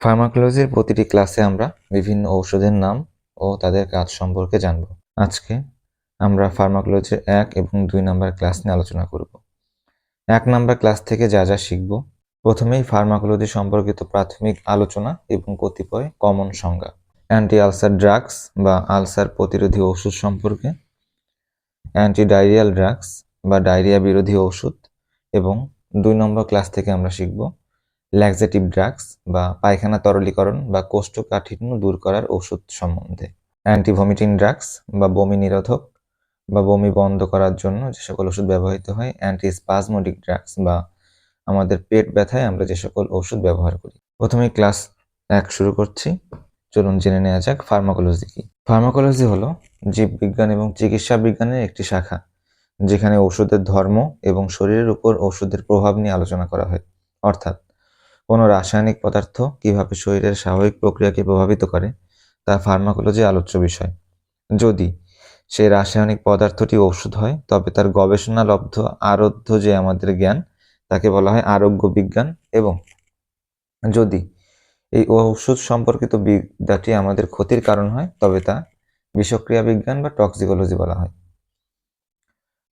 ফার্মাকোলজির প্রতিটি ক্লাসে আমরা বিভিন্ন ঔষধের নাম ও তাদের কাজ সম্পর্কে জানব। আজকে আমরা ফার্মাকোলজির এক এবং দুই নাম্বার ক্লাস নিয়ে আলোচনা করব। এক নাম্বার ক্লাস থেকে যা যা শিখব, প্রথমেই ফার্মাকোলজি সম্পর্কিত প্রাথমিক আলোচনা এবং কতিপয় কমন সংজ্ঞা। অ্যান্টি আলসার ড্রাগস বা আলসার প্রতিরোধী ওষুধ সম্পর্কে অ্যান্টি ডায়রিয়াল ড্রাগস বা ডায়রিয়া বিরোধী ওষুধ এবং দুই নম্বর ক্লাস থেকে আমরা শিখব ল্যাক্সেটিভ ড্রাগস বা পায়খানা তরলীকরণ বা কোষ্ঠকাঠিন্য দূর করার ওষুধ সম্বন্ধে। অ্যান্টিভমিটিং ড্রাগস বা বমি নিরোধক বা বমি বন্ধ করার জন্য যে সকল ওষুধ ব্যবহৃত হয় অ্যান্টি স্পাজমোডিক ড্রাগস বা আমাদের পেট ব্যথায় আমরা যে সকল ওষুধ ব্যবহার করি। প্রথমে ক্লাস এক শুরু করছি। চলুন জেনে নেওয়া যাক ফার্মাকোলজি কি। ফার্মাকোলজি হলো জীববিজ্ঞান এবং চিকিৎসা বিজ্ঞানের একটি শাখা, যেখানে ওষুধের ধর্ম এবং শরীরের উপর ওষুধের প্রভাব নিয়ে আলোচনা করা হয়। অর্থাৎ কোনো রাসায়নিক পদার্থ কীভাবে শরীরের স্বাভাবিক প্রক্রিয়াকে প্রভাবিত করে, তা ফার্মাকোলজি আলোচ্য বিষয়। যদি সেই রাসায়নিক পদার্থটি ওষুধ হয়, তবে তার গবেষণালব্ধ আরোধ্য যে আমাদের জ্ঞান, তাকে বলা হয় আরোগ্য বিজ্ঞান এবং যদি এই ওষুধ সম্পর্কিত বিদ্যাটি আমাদের ক্ষতির কারণ হয়, তবে তা বিষক্রিয়া বিজ্ঞান বা টক্সিকোলজি বলা হয়।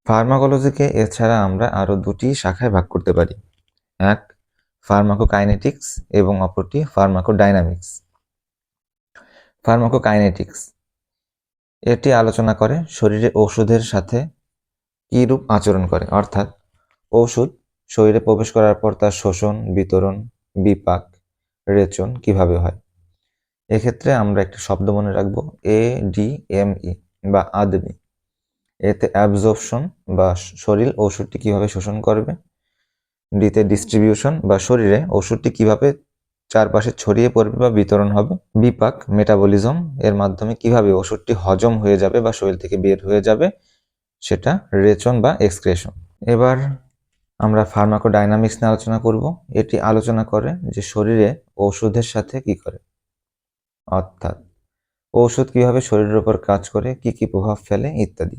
ফার্মাকোলজিকে এছাড়া আমরা আরও দুটি শাখায় ভাগ করতে পারি। এক ফার্মাকোকাইনেটিক্স এবং অপরটি ফার্মাকোডাইনামিক্স ফার্মাকোকাইনেটিক্স এটি আলোচনা করে শরীরে ওষুধের সাথে কী রূপ আচরণ করে, অর্থাৎ ওষুধ শরীরে প্রবেশ করার পর তার শোষণ, বিতরণ, বিপাক, রেচন কীভাবে হয়? এক্ষেত্রে আমরা একটি শব্দ মনে রাখব এ ডি এম ই বা আদমি। এতে অ্যাবজর্পশন বা শরীর ওষুধটি কীভাবে শোষণ করবে? ডিতে ডিস্ট্রিবিউশন বা শরীরে ওষুধটি কীভাবে চারপাশে ছড়িয়ে পড়বে বা বিতরণ হবে, বিপাক মেটাবলিজম এর মাধ্যমে কীভাবে ওষুধটি হজম হয়ে যাবে বা শরীর থেকে বের হয়ে যাবে, সেটা রেচন বা এক্সক্রেশন এবার আমরা ফার্মাকোডাইনামিক্স নিয়ে আলোচনা করব। এটি আলোচনা করে যে শরীরে ওষুধের সাথে কি করে। অর্থাৎ ঔষধ কীভাবে শরীরের উপর কাজ করে, কি কি প্রভাব ফেলে ইত্যাদি।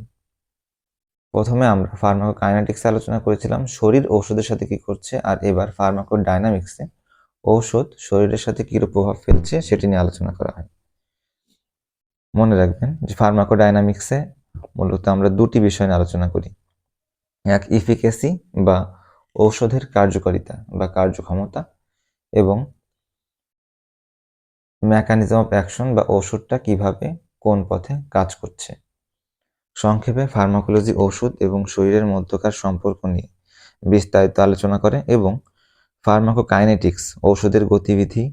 প্রথমে আমরা ফার্মাকোকাইনেটিক্স আলোচনা করেছিলাম, শরীর ঔষধের সাথে কি করছে, আর এবার ফার্মাকো ফার্মাকোডাইনামিক্সে ঔষধ শরীরের সাথে কীরূপ প্রভাব ফেলছে সেটি নিয়ে আলোচনা করা হয়। মনে রাখবেন যে ফার্মাকো ফার্মাকোডাইনামিক্সে মূলত আমরা দুটি বিষয় নিয়ে আলোচনা করি। এক, ইফিকেসি বা ঔষধের কার্যকারিতা বা কার্যক্ষমতা এবং মেকানিজম অফ অ্যাকশন বা ওষুধটা কীভাবে কোন পথে কাজ করছে। সংক্ষেপে ফার্মাকোলজি, ওষুধ এবং শরীরের মধ্যকার সম্পর্ক নিয়ে বিস্তারিত আলোচনা করে এবং ফার্মাকোকাইনেটিক্স, ঔষধের গতিবিধি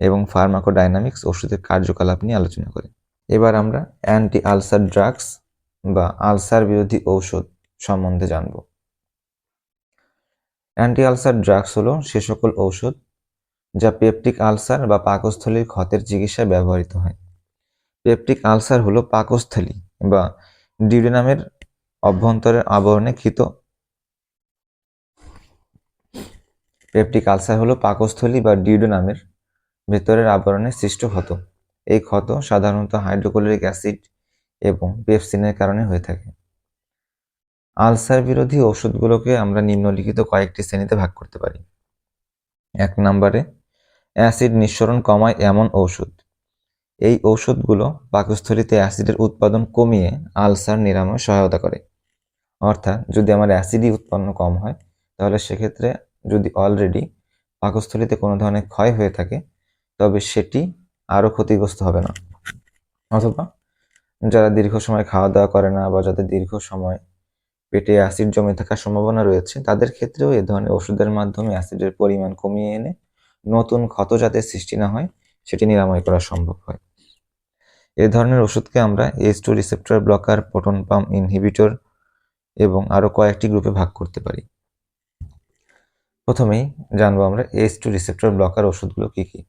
এবং ফার্মাকোডাইনামিক্স ওষুধের কার্যকলাপ নিয়ে আলোচনা করে। এবার আমরা অ্যান্টি আলসার ড্রাগস বা আলসার বিরোধী ঔষধ সম্বন্ধে জানব। অ্যান্টি আলসার ড্রাগস হলো সে সকল ঔষধ যা পেপটিক আলসার বা পাকস্থলীর ক্ষতের চিকিৎসায় ব্যবহৃত হয়। পেপটিক আলসার হলো পাকস্থলী বা ডিউডেনামের অভ্যন্তরের আবরণে ক্ষিত পেপটিক আলসার হলো পাকস্থলী বা ডিউডেনামের ভেতরের আবরণে সৃষ্ট ক্ষত। এই ক্ষত সাধারণত হাইড্রোক্লোরিক অ্যাসিড এবং পেপসিনের কারণে হয়ে থাকে। আলসার বিরোধী ওষুধগুলোকে আমরা নিম্নলিখিত কয়েকটি শ্রেণীতে ভাগ করতে পারি। এক নম্বরে, অ্যাসিড নিঃসরণ কমায় এমন ঔষধ। এই ঔষধগুলো পাকস্থলীতে অ্যাসিডের উৎপাদন কমিয়ে আলসার নিরাময় সহায়তা করে। অর্থাৎ যদি আমার অ্যাসিডই উৎপন্ন কম হয়, তাহলে সেক্ষেত্রে যদি অলরেডি পাকস্থলীতে কোনো ধরনের ক্ষয় হয়ে থাকে, তবে সেটি আরও ক্ষতিগ্রস্ত হবে না। অথবা যারা দীর্ঘ সময় খাওয়া দাওয়া করে না বা যাদের দীর্ঘ সময় পেটে অ্যাসিড জমে থাকার সম্ভাবনা রয়েছে, তাদের ক্ষেত্রেও এ ধরনের ওষুধের মাধ্যমে অ্যাসিডের পরিমাণ কমিয়ে এনে নতুন ক্ষত যাতে সৃষ্টি না হয়, সেটি নিরাময় করা সম্ভব হয়। এ ধরনের ওষুধকে আমরা H two receptor blocker proton pump inhibitor এবং আরও কয়েকটি গ্রুপে ভাগ করতে পারি। প্রথমেই জানব আমরা এইচ টু রিসেপ্টর ব্লকার ওষুধগুলো কী কী।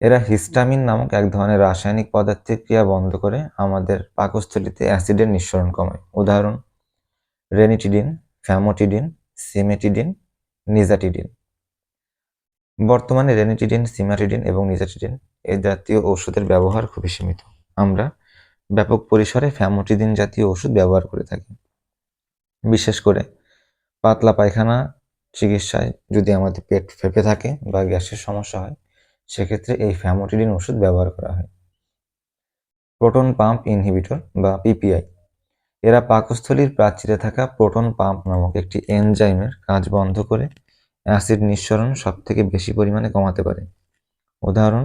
এরা হিস্টামিন নামক এক ধরনের রাসায়নিক পদার্থের ক্রিয়া বন্ধ করে আমাদের পাকস্থলিতে অ্যাসিডের নিঃসরণ কমায়। উদাহরণ রেনিটিডিন ফ্যামোটিডিন সিমেটিডিন নিজাটিডিন বর্তমানে রেনিটিডিন সিমাটিডিন এবং নিজাটিডিন এই জাতীয় ওষুধের ব্যবহার খুবই সীমিত। আমরা ব্যাপক পরিসরে ফ্যামোটিডিন জাতীয় ওষুধ ব্যবহার করে থাকি। বিশেষ করে পাতলা পায়খানা চিকিৎসায় যদি আমাদের পেট ফেঁপে থাকে বা গ্যাসের সমস্যা হয়, সেক্ষেত্রে এই ফ্যামোটিডিন ওষুধ ব্যবহার করা হয়। প্রোটন পাম্প ইনহিবিটর বা পিপিআই। এরা পাকস্থলীর প্রাচীরে থাকা প্রোটন পাম্প নামক একটি এনজাইমের কাজ বন্ধ করে অ্যাসিড নিঃসরণ সবথেকে বেশি পরিমাণে কমাতে পারে। উদাহরণ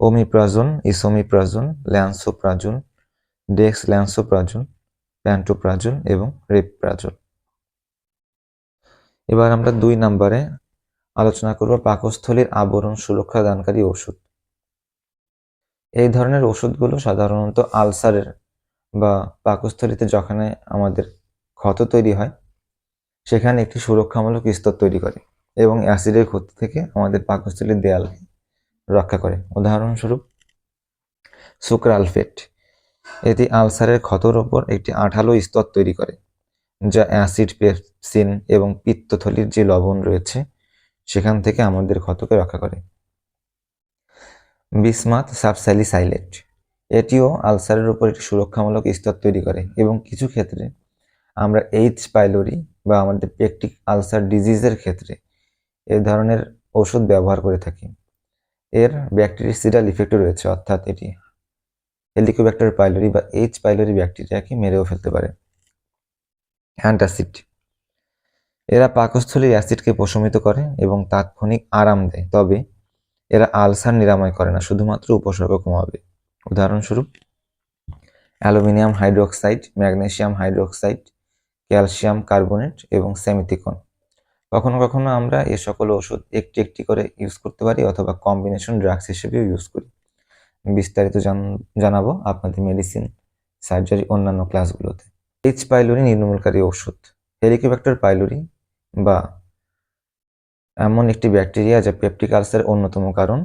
ওমিপ্রাজোন ইসোমিপ্রাজোন ল্যান্সোপ্রাজোল ডেক্স ল্যান্সোপ্রাজোল প্যান্টোপ্রাজোল এবং রেপপ্রাজোল এবার আমরা দুই নম্বরে আলোচনা করব পাকস্থলীর আবরণ সুরক্ষা দানকারী ওষুধ। এই ধরনের ওষুধগুলো সাধারণত আলসারের বা পাকস্থলীতে যখন আমাদের ক্ষত তৈরি হয়, সেখানে একটি সুরক্ষামূলক স্তর তৈরি করে। এবং অ্যাসিডের ক্ষতি থেকে আমাদের পাকস্থলীর দেয়ালকে রক্ষা করে। উদাহরণস্বরূপ সুক্রালফেট এটি আলসারের ক্ষতর ওপর একটি আঠালো স্তর তৈরি করে, যা অ্যাসিড, পেপসিন এবং পিত্তথলির যে লবণ রয়েছে, সেখান থেকে আমাদের ক্ষতকে রক্ষা করে। বিসমাথ সাবস্যালিসাইলেট এটিও আলসারের উপর একটি সুরক্ষামূলক স্তর তৈরি করে এবং কিছু ক্ষেত্রে আমরা এইচ পাইলোরি বা আমাদের পেকটিক আলসার ডিজিজের ক্ষেত্রে এ ধরনের ওষুধ ব্যবহার করে থাকি। এর ব্যাকটেরিসিডাল ইফেক্টও রয়েছে, অর্থাৎ এটি হেলিকোব্যাক্টার পাইলোরি বা এইচ পাইলোরি ব্যাকটেরিয়াকে মেরেও ফেলতে পারে। অ্যান্টাসিড এরা পাকস্থলীর অ্যাসিডকে প্রশমিত করে এবং তাৎক্ষণিক আরাম দেয়, তবে এরা আলসার নিরাময় করে না, শুধুমাত্র উপসর্গ কমাবে উদাহরণস্বরূপ, aluminium hydroxide, magnesium hydroxide, calcium carbonate এবং সেমিথিকন। কখনো কখনো আমরা এ সকল ওষুধ একটি একটি করে ইউজ করতে পারি অথবা কম্বিনেশন ড্রাগস হিসেবেও ইউজ করি। বিস্তারিত জানাব আপনাদের মেডিসিন সার্জারি অন্যান্য ক্লাসগুলোতে এইচ পাইলোরি নির্মূলকারী ওষুধ। হেলিকোব্যাক্টার পাইলোরি বা এমন একটি ব্যাকটেরিয়া যা পেপটিক আলসারের অন্যতম কারণ।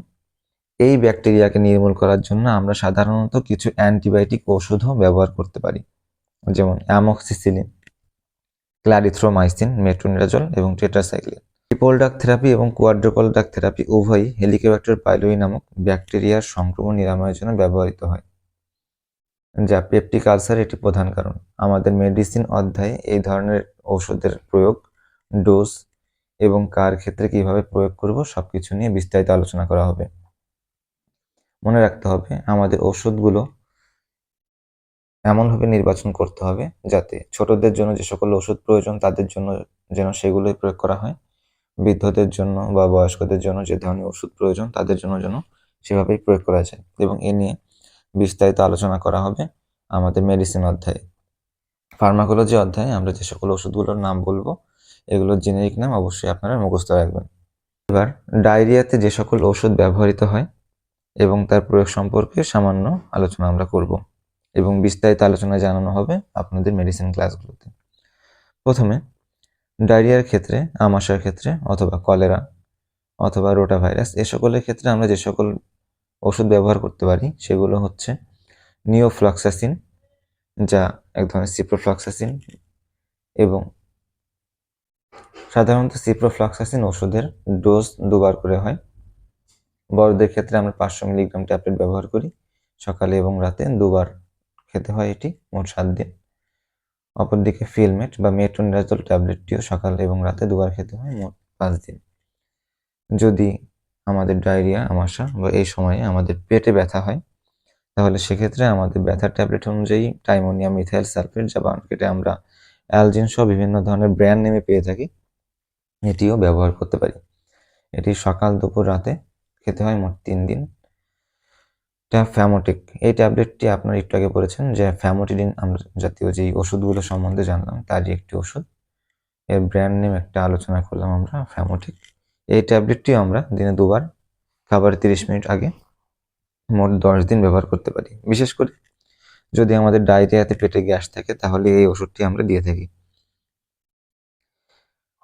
এই ব্যাকটেরিয়াকে নির্মূল করার জন্য আমরা সাধারণত কিছু অ্যান্টিবায়োটিক ওষুধও ব্যবহার করতে পারি। যেমন অ্যামক্সিসিলিন ক্লারিথ্রোমাইসিন, মেট্রোনিরাজল এবং টেট্রাসাইক্লিন। ট্রিপল ডাক থেরাপি এবং কোয়াড্রোপল ডাক থেরাপি উভয়ই হেলিকোব্যাক্টার পাইলোরি নামক ব্যাকটেরিয়ার সংক্রমণ নিরাময়ের জন্য ব্যবহৃত হয়, যা পেপটিক আলসার এটি প্রধান কারণ। আমাদের মেডিসিন অধ্যায়ে এই ধরনের ওষুধের প্রয়োগ, ডোজ এবং কার ক্ষেত্রে কীভাবে প্রয়োগ করব সবকিছু নিয়ে বিস্তারিত আলোচনা করা হবে। মনে রাখতে হবে, আমাদের ওষুধগুলো এমনভাবে নির্বাচন করতে হবে যাতে ছোটদের জন্য যে সকল ওষুধ প্রয়োজন তাদের জন্য যেন সেগুলোই প্রয়োগ করা হয়। বৃদ্ধদের জন্য বা বয়স্কদের জন্য যে ধরনের ওষুধ প্রয়োজন তাদের জন্য যেন সেভাবেই প্রয়োগ করা যায় এবং এ নিয়ে বিস্তারিত আলোচনা করা হবে আমাদের মেডিসিন অধ্যায়ে। ফার্মাকোলজি অধ্যায়ে আমরা যে সকল ওষুধগুলোর নাম বলব, এগুলোর জেনেরিক নাম অবশ্যই আপনারা মুখস্থ রাখবেন। এবার ডায়রিয়াতে যে সকল ওষুধ ব্যবহৃত হয় এবং তার প্রয়োগ সম্পর্কে সামান্য আলোচনা আমরা করব। এবং বিস্তারিত আলোচনা জানানো হবে আপনাদের মেডিসিন ক্লাসগুলোতে প্রথমে ডায়রিয়ার ক্ষেত্রে আমাশার ক্ষেত্রে অথবা কলেরা অথবা রোটা ভাইরাস এ সকলের ক্ষেত্রে আমরা যে সকল ওষুধ ব্যবহার করতে পারি সেগুলো হচ্ছে নিওফ্লক্সাসিন যা এক ধরনের সিপ্রোফ্লক্সাসিন এবং সাধারণত সিপ্রোফ্লক্সাসিন ওষুধের ডোজ দুবার করে হয়। বড়দের ক্ষেত্রে আমরা পাঁচশো মিলিগ্রাম ট্যাবলেট ব্যবহার করি সকালে এবং রাতে দুবার। খেতে হয় এটি, মোট সাত দিন। অপরদিকে ফিলমেট বা মেট্রোনিরাজল ট্যাবলেটটিও সকালে এবং রাতে দুবার খেতে হয়, মোট পাঁচ দিন। যদি আমাদের ডায়রিয়া, আমাশা বা এই সময়ে আমাদের পেটে ব্যথা হয়, তাহলে সেক্ষেত্রে আমাদের ব্যথার ট্যাবলেট অনুযায়ী টাইমোনিয়াম মিথাইল সালফেট যা মার্কেটে আমরা অ্যালজিন সহ বিভিন্ন ধরনের ব্র্যান্ড নেমে পেয়ে থাকি, এটিও ব্যবহার করতে পারি। এটি সকাল, দুপুর, রাতে খেতে হয় মোট তিন দিন। ফ্যামোটিক এই ট্যাবলেটটি আপনারা একটু আগে পড়েছেন যে ফ্যামোটিডিন আমরা জাতীয় যেই ওষুধগুলো সম্বন্ধে জানলাম, তারই একটি ওষুধ। এর ব্র্যান্ড নেম একটা আলোচনা করলাম আমরা ফ্যামোটিক এই ট্যাবলেটটি আমরা দিনে দুবার, খাবার তিরিশ মিনিট আগে, মোট দশ দিন ব্যবহার করতে পারি। বিশেষ করে যদি আমাদের ডায়রিয়াতে পেটে গ্যাস থাকে, তাহলে এই ওষুধটি আমরা দিয়ে থাকি।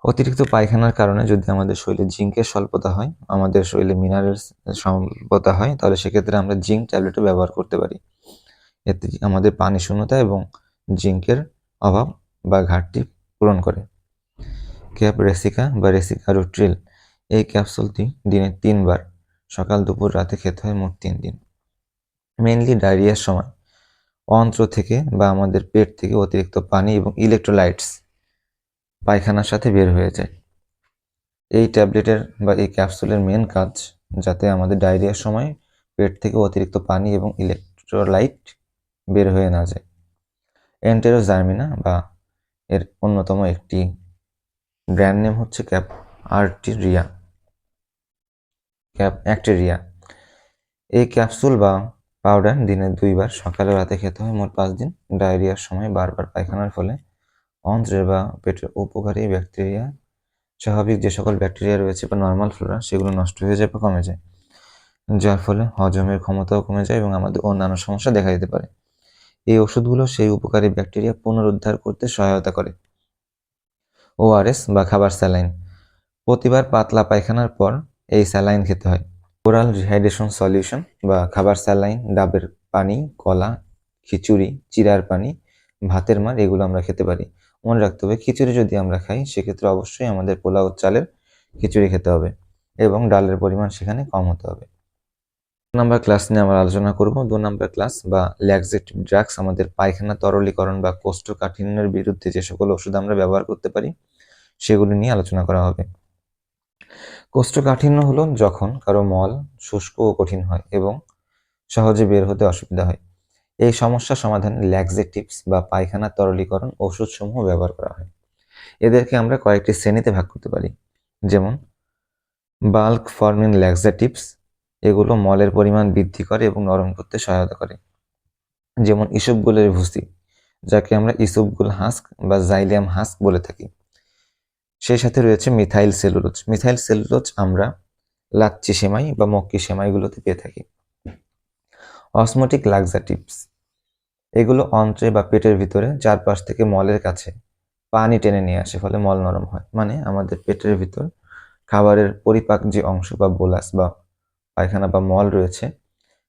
অতিরিক্ত পায়খানার কারণে যদি আমাদের শরীরে জিঙ্কের স্বল্পতা হয়, আমাদের শরীরে মিনারেলস স্বল্পতা হয়, তাহলে সেক্ষেত্রে আমরা জিঙ্ক ট্যাবলেটও ব্যবহার করতে পারি। এতে আমাদের পানি শূন্যতা এবং জিঙ্কের অভাব বা ঘাটতি পূরণ করে। ক্যাপ রেসিকা বা রেসিকা রুট্রিল এই ক্যাপসুলটি দিনে তিনবার, সকাল, দুপুর, রাতে খেতে হয় মোট তিন দিন। মেনলি ডায়রিয়ার সময়। অন্ত্র থেকে বা আমাদের পেট থেকে অতিরিক্ত পানি এবং ইলেকট্রোলাইটস পায়খানার সাথে বের হয়ে যায়। এই ট্যাবলেটের বা এই ক্যাপসুলের মেন কাজ যাতে আমাদের ডায়রিয়ার সময় পেট থেকে অতিরিক্ত পানি এবং ইলেকট্রোলাইট বের হয়ে না যায়। এন্টেরোজার্মিনা বা এর অন্যতম একটি ব্র্যান্ড নেম হচ্ছে ক্যাপ আর্টিরিয়া। ক্যাপ অ্যাক্টেরিয়া। এই ক্যাপসুল বা পাউডার দিনে দুইবার সকালে রাতে খেতে হয় মোট পাঁচ দিন। ডায়রিয়ার সময় বারবার পায়খানার ফলে অন্ত্রের বা পেটের উপকারী ব্যাকটেরিয়া, স্বাভাবিক যে সকল ব্যাকটেরিয়া রয়েছে বা নর্মাল ফ্লোরা সেগুলো নষ্ট হয়ে যায় বা কমে যায়। যার ফলে হজমের ক্ষমতাও কমে যায় এবং আমাদের অন্যান্য সমস্যা দেখা দিতে পারে। এই ওষুধগুলো সেই উপকারী ব্যাকটেরিয়া পুনরুদ্ধার করতে সহায়তা করে। ওআরএস বা খাবার স্যালাইন। প্রতিবার পাতলা পায়খানার পর এই স্যালাইন খেতে হয়। ওরাল রিহাইড্রেশন সলিউশন বা খাবার স্যালাইন, ডাবের পানি, কলা, খিচুড়ি, চিরার পানি, ভাতের মার, এগুলো আমরা খেতে পারি। মনে রাখতে হবে, খিচুড়ি যদি আমরা খাই, সেক্ষেত্রে অবশ্যই আমাদের পোলাও চালের খিচুড়ি খেতে হবে এবং ডালের পরিমাণ সেখানে কম হতে হবে। দু নম্বর ক্লাস নিয়ে আমরা আলোচনা করব। দু নম্বর ক্লাস বা ল্যাক্সেটিভ ড্রাগস আমাদের পায়খানা তরলীকরণ বা কোষ্ঠকাঠিন্যের বিরুদ্ধে যে সকল ওষুধ আমরা ব্যবহার করতে পারি, সেগুলি নিয়ে আলোচনা করা হবে। কোষ্ঠকাঠিন্য হলো যখন কারও মল শুষ্ক ও কঠিন হয় এবং সহজে বের হতে অসুবিধা হয়। এই সমস্যা সমাধানে ল্যাক্সেটিভস বা পায়খানা তরলীকরণ ওষুধসমূহ ব্যবহার করা হয়। এদেরকে আমরা কয়েকটি শ্রেণীতে ভাগ করতে পারি। যেমন বাল্ক ফর্মিং ল্যাক্সেটিভস এগুলো মলের পরিমাণ বৃদ্ধি করে এবং নরম করতে সহায়তা করে। যেমন ইসবগুলের ভুসি, যাকে আমরা ইসবগুল হাস্ক বা জাইলিয়াম হাস্ক বলে থাকি। সেই সাথে রয়েছে মিথাইল সেলুলোজ মিথাইল সেলুলোজ আমরা লাচ্ছি সেমাই বা মক্কি সেমাইগুলোতে পেয়ে থাকি। অসমোটিক লাক্সাটিভস এগুলো অন্ত্রে বা পেটের ভিতরে চারপাশ থেকে মলের কাছে পানি টেনে নিয়ে আসে, ফলে মল নরম হয়। মানে আমাদের পেটের ভিতর খাবারের পরিপাক যে অংশ বা বোলাস বা পায়খানা বা মল রয়েছে,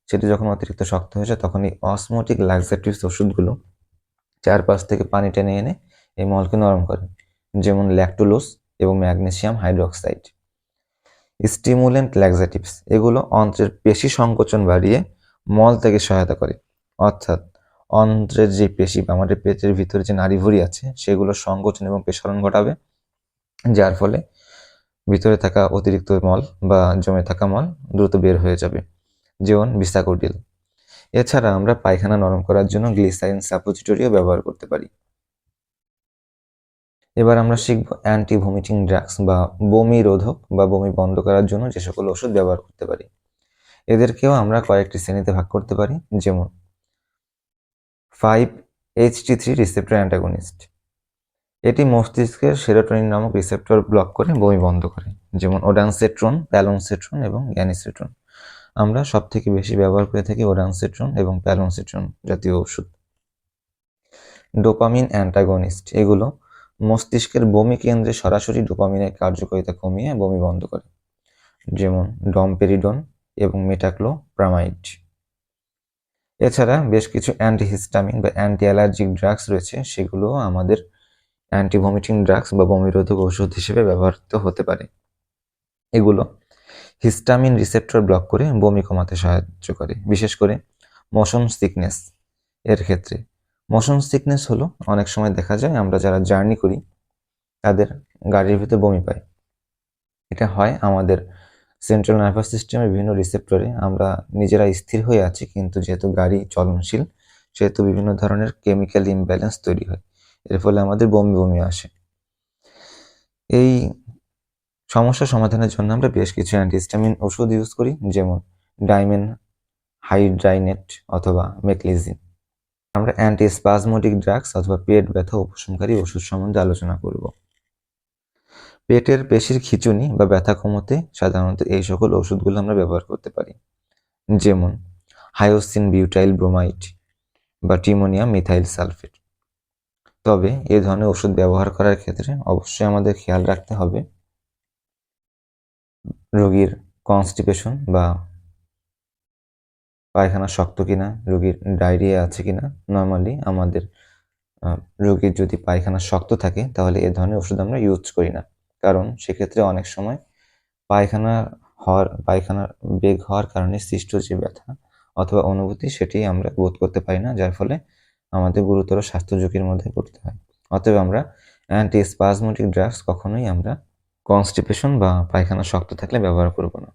সেটি যখন অতিরিক্ত শক্ত হয়ে যায় তখন এই অসমোটিক লাক্সাটিভস ওষুধগুলো চারপাশ থেকে পানি টেনে এনে এই মলকে নরম করে। যেমন ল্যাকটোলোস এবং ম্যাগনেসিয়াম হাইড্রোক্সাইড স্টিমুলেন্ট ল্যাক্সাটিভস এগুলো অন্ত্রের পেশি সংকোচন বাড়িয়ে মল থেকে সহায়তা করে। অর্থাৎ অন্ত্রের যে পেশি বা আমাদের পেটের ভিতরে যে নাড়িভুড়ি আছে, সেগুলো সংকোচন এবং পেশারণ ঘটাবে, যার ফলে ভিতরে থাকা অতিরিক্ত মল বা জমে থাকা মল দ্রুত বের হয়ে যাবে। যেমন বিসাকোডিল এছাড়া আমরা পায়খানা নরম করার জন্য গ্লিসাইন সাপোজিটরিও ব্যবহার করতে পারি। এবার আমরা শিখব অ্যান্টি ভমিটিং ড্রাগস বা বমি রোধক বা বমি বন্ধ করার জন্য যে সকল ওষুধ ব্যবহার করতে পারি। এদেরকেও আমরা কয়েকটি শ্রেণীতে ভাগ করতে পারি, যেমন five HT three receptor antagonist এটি মস্তিষ্কের সেরোটোনিন নামক রিসেপ্টর ব্লক করে বমি বন্ধ করে, যেমন ওডানসেট্রন, প্যালোনসেট্রন এবং গ্যানিসেট্রন। আমরা সব থেকে বেশি ব্যবহার করে থাকি ওডানসেট্রন এবং প্যালোনসেট্রন জাতীয় ওষুধ। ডোপামিন অ্যান্টাগনিস্ট এগুলো মস্তিষ্কের বমি কেন্দ্রে সরাসরি ডোপামিনের কার্যকারিতা কমিয়ে বমি বন্ধ করে, যেমন ডমপেরিডন এবং মেটাক্লোপ্রামাইড এছাড়া বেশ কিছু অ্যান্টিহিস্টামিন বা অ্যান্টি অ্যালার্জিক ড্রাগস রয়েছে, সেগুলো আমাদের অ্যান্টি ভমিটিং ড্রাগস বা বমিরোধক ওষুধ হিসেবে ব্যবহৃত হতে পারে। এগুলো হিস্টামিন রিসেপ্টর ব্লক করে বমি কমাতে সাহায্য করে, বিশেষ করে মোশন সিকনেস এর ক্ষেত্রে। মোশন সিকনেস হলো, অনেক সময় দেখা যায় আমরা যারা জার্নি করি, তাদের গাড়ির ভিতরে বমি পায়। এটা হয় আমাদের সেন্ট্রাল নার্ভাস সিস্টেমের বিভিন্ন রিসেপ্টরে আমরা নিজেরা স্থির হয়ে আছি, কিন্তু যেহেতু গাড়ি চলনশীল, সেহেতু বিভিন্ন ধরনের কেমিক্যাল ইমব্যালেন্স তৈরি হয়। এর ফলে আমাদের বমি বমি আসে। এই সমস্যা সমাধানের জন্য আমরা বেশ কিছু অ্যান্টিস্টামিন ওষুধ ইউজ করি, যেমন ডাইমেন হাইড্রাইনেট অথবা মেকলিজিন আমরা অ্যান্টিস্পাজমোটিক ড্রাগস অথবা পেট ব্যথা উপশমকারী ওষুধ সম্বন্ধে আলোচনা করব। পেটের পেশির খিচুনি বা ব্যথা কমাতে সাধারণত এই সকল ওষুধগুলো আমরা ব্যবহার করতে পারি। যেমন হায়োসিন বিউটাইল ব্রোমাইড বা টিমোনিয়াম মিথাইল সালফেট। তবে এ ধরনের ওষুধ ব্যবহার করার ক্ষেত্রে অবশ্যই আমাদের খেয়াল রাখতে হবে রোগীর কনস্টিপেশন বা পায়খানা শক্ত কিনা, রোগীর ডায়রিয়া আছে কিনা। নর্মালি আমাদের রোগীর যদি পায়খানা শক্ত থাকে তাহলে এ ধরনের ওষুধ আমরা ইউজ করি না। কারণ সেক্ষেত্রে অনেক সময় পায়খানা হওয়ার, পায়খানার বেগ হওয়ার কারণে সৃষ্ট যে ব্যথা অথবা অনুভূতি সেটি আমরা বোধ করতে পারি না, যার ফলে আমাদের গুরুতর স্বাস্থ্য ঝুঁকির মধ্যে পড়তে হয়। অতএব আমরা অ্যান্টি স্পাজমোটিক ড্রাগস কখনোই আমরা কনস্টিপেশন বা পায়খানা শক্ত থাকলে ব্যবহার করব না।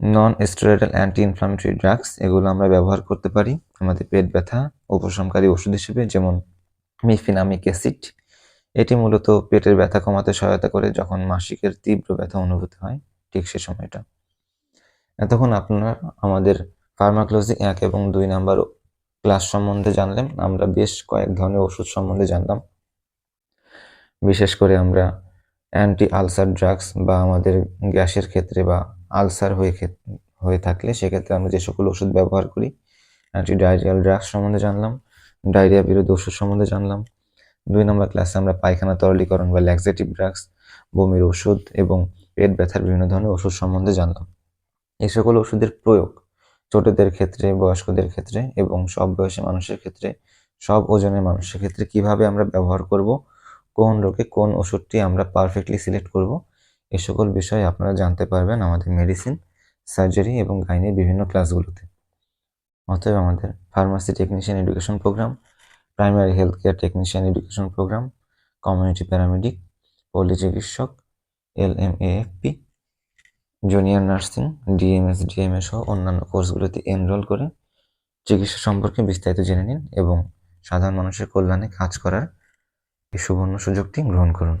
Non steroidal anti inflammatory drugs এগুলো আমরা ব্যবহার করতে পারি। আমাদের পেট ব্যথা উপশমকারী ওষুধ হিসেবে যেমন মিফিনামিক অ্যাসিড এটি মূলত পেটের ব্যথা কমাতে সহায়তা করে যখন মাসিকের তীব্র ব্যথা অনুভূতি হয়, ঠিক সে সময়টা। এতক্ষণ আপনারা আমাদের ফার্মাকোলজি এক এবং দুই নাম্বার ক্লাস সম্বন্ধে জানলেন। আমরা বেশ কয়েক ধরনের ওষুধ সম্বন্ধে জানলাম। বিশেষ করে আমরা অ্যান্টি আলসার ড্রাগস বা আমাদের গ্যাসের ক্ষেত্রে বা আলসার হয়ে হয়ে থাকলে সেক্ষেত্রে আমরা যে সকল ওষুধ ব্যবহার করি অ্যান্টি ডায়রিয়াল ড্রাগস সম্বন্ধে জানলাম ডায়রিয়া বিরোধী ওষুধ সম্বন্ধে জানলাম দুই নম্বর ক্লাসে আমরা পায়খানা, তরলীকরণ বা ল্যাক্সেটিভ ড্রাগস বমির ওষুধ এবং পেট ব্যথার বিভিন্ন ধরনের ওষুধ সম্বন্ধে জানলাম। এই সকল ওষুধের প্রয়োগ ছোটদের ক্ষেত্রে, বয়স্কদের ক্ষেত্রে এবং সব বয়সী মানুষের ক্ষেত্রে, সব ওজনের মানুষের ক্ষেত্রে কীভাবে আমরা ব্যবহার করব, কোন রোগে কোন ওষুধটি আমরা পারফেক্টলি সিলেক্ট করব এই সকল বিষয়ে আপনারা জানতে পারবেন আমাদের মেডিসিন সার্জারি এবং গাইনের বিভিন্ন ক্লাসগুলোতে অতএব আমাদের pharmacy technician education programme primary health care technician education programme community paramedic পল্লী চিকিৎসক, L M AFP junior nursing DMS DMA সহ অন্যান্য কোর্সগুলোতে এনরোল করে চিকিৎসা সম্পর্কে বিস্তারিত জেনে নিন এবং সাধারণ মানুষের কল্যাণে কাজ করার এই সুবর্ণ সুযোগটি গ্রহণ করুন।